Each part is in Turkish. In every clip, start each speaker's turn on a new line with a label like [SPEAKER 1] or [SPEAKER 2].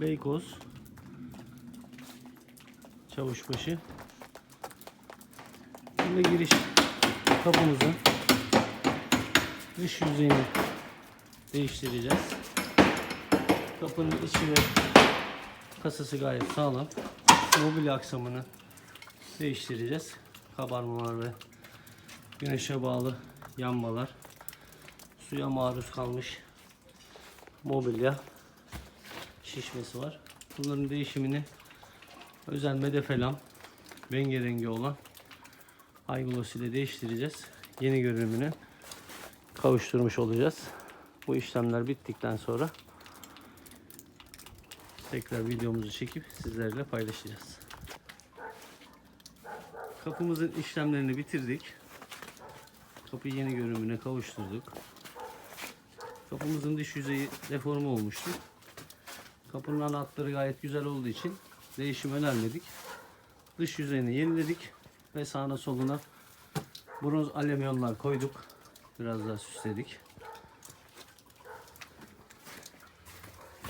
[SPEAKER 1] Beykoz Çavuşbaşı Şimdi giriş kapımızın dış yüzeyini değiştireceğiz. Kapının içi ve kasası gayet sağlam. Mobilya aksamını değiştireceğiz. Kabarmalar ve güneşe bağlı yanmalar. Suya maruz kalmış mobilya şişmesi var. Bunların değişimini özel medefelam rengarengi olan Ayglos ile değiştireceğiz. Yeni görünümünü kavuşturmuş olacağız. Bu işlemler bittikten sonra tekrar videomuzu çekip sizlerle paylaşacağız. Kapımızın işlemlerini bitirdik. Kapıyı yeni görünümüne kavuşturduk. Kapımızın dış yüzeyi deforme olmuştu. Kapının anahtarı gayet güzel olduğu için değişim önermedik. Dış yüzeyini yeniledik ve sağına soluna bronz alüminyonlar koyduk. Biraz daha süsledik.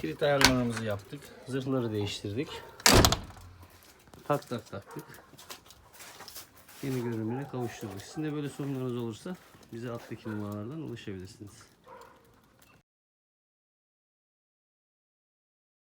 [SPEAKER 1] Kilit ayarlarımızı yaptık. Zırhları değiştirdik. Tak tak taktık. Yeni görünümüne kavuşturduk. Sizin de böyle sorunlarınız olursa bize alttaki numaralardan ulaşabilirsiniz.